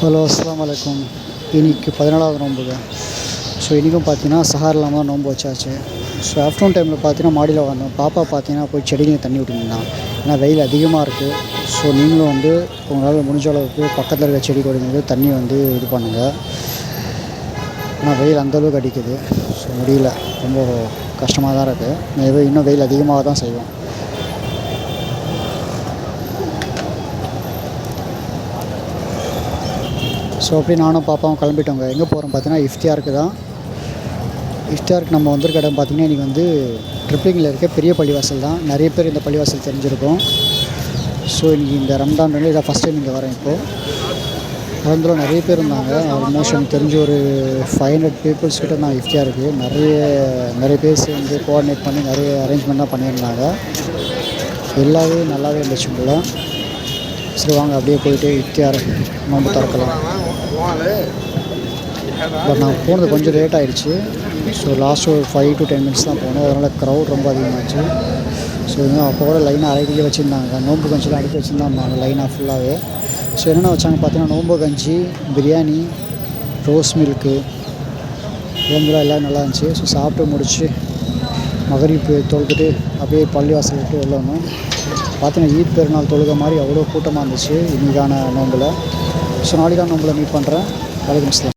Hello அஸ்லாம் வலைக்கம் இன்னைக்கு பதினாலாவது நோம்புங்க ஸோ இன்றைக்கும் பார்த்தீங்கன்னா சஹார் இல்லாமல் நோன்பு வச்சாச்சு. ஸோ ஆஃப்டர்நூன் டைமில் பார்த்தீங்கன்னா மாடியில் வந்தோம். பாப்பா பார்த்தீங்கன்னா போய் செடிங்க தண்ணி விட்டுருந்தான் ஏன்னா வெயில் அதிகமாக இருக்குது ஸோ நீங்களும் வந்து உங்களால் முடிஞ்ச அளவுக்கு பக்கத்தில் இருக்க செடி கொடிங்களுக்கு தண்ணி வந்து இது பண்ணுங்கள் ஏன்னா வெயில் அந்தளவுக்கு அடிக்குது. ஸோ முடியல. ரொம்ப கஷ்டமாக தான் இருக்குது மேபி இன்னும் வெயில் அதிகமாக தான் செய்வோம் ஸோ அப்படி நானும் பாப்பாவும் கிளம்பிட்டோங்க. எங்கே போகிறோம் பார்த்தீங்கன்னா இஃப்தியாருக்கு தான். இஃப்தியாருக்கு நம்ம வந்திருக்க இடம் பார்த்தீங்கன்னா இன்றைக்கி வந்து ட்ரிப்ளிங்கில் இருக்க பெரிய பள்ளிவாசல் தான். நிறைய பேர் இந்த பள்ளிவாசல் தெரிஞ்சிருக்கும். ஸோ இன்றைக்கி இந்த ரம்ஜான் ரெண்டு இதை ஃபஸ்ட் டைம் இங்கே வரேன் இப்போது கலந்துல நிறைய பேர் இருந்தாங்க. ஆல்மோஸ்ட் எனக்கு தெரிஞ்ச ஒரு ஃபைவ் ஹண்ட்ரட் பீப்புள்ஸ் கிட்ட நான் இஃப்தியாருக்கு. நிறைய நிறைய பேர் சேர்ந்து கோஆர்டினேட் பண்ணி நிறைய அரேஞ்ச்மெண்ட்லாம் பண்ணியிருந்தாங்க. எல்லாமே நல்லாவே இருந்துச்சு போல. சரி வாங்க அப்படியே போயிட்டு இத்தியார் நோம்பு திறக்கலாம். பட் நான் போனது கொஞ்சம் லேட் ஆகிடுச்சு ஸோ லாஸ்ட் ஒரு ஃபைவ் டு டென் மினிட்ஸ் தான் போனோம் அதனால் க்ரௌட் ரொம்ப அதிகமாகிடுச்சு ஸோ இன்னும் அப்போ கூட லைனாக அரைக்கிலே வச்சுருந்தாங்க. நோம்பு கஞ்சிலாம் அடுத்து வச்சுருந்தாங்க. லைனாக ஃபுல்லாகவே ஸோ என்னென்ன வச்சாங்க பார்த்தீங்கன்னா நோம்பு கஞ்சி பிரியாணி ரோஸ் மில்க்கு இதெல்லாம் எல்லாம் நல்லா இருந்துச்சு. ஸோ சாப்பிட்டு முடிச்சு மகரிப்பு தொழுதுட்டு அப்படியே பள்ளிவாசல் விட்டு வெளில வந்தோம் பார்த்தீங்கன்னா ஈத் பெருநாள் தொழுக மாதிரி அவ்வளோ கூட்டமாக இருந்துச்சு. இன்றைக்கான நோம்பில் ஸோ நாளைக்கான நோம்பில் மீட் பண்ணுறேன் வலைக்கம்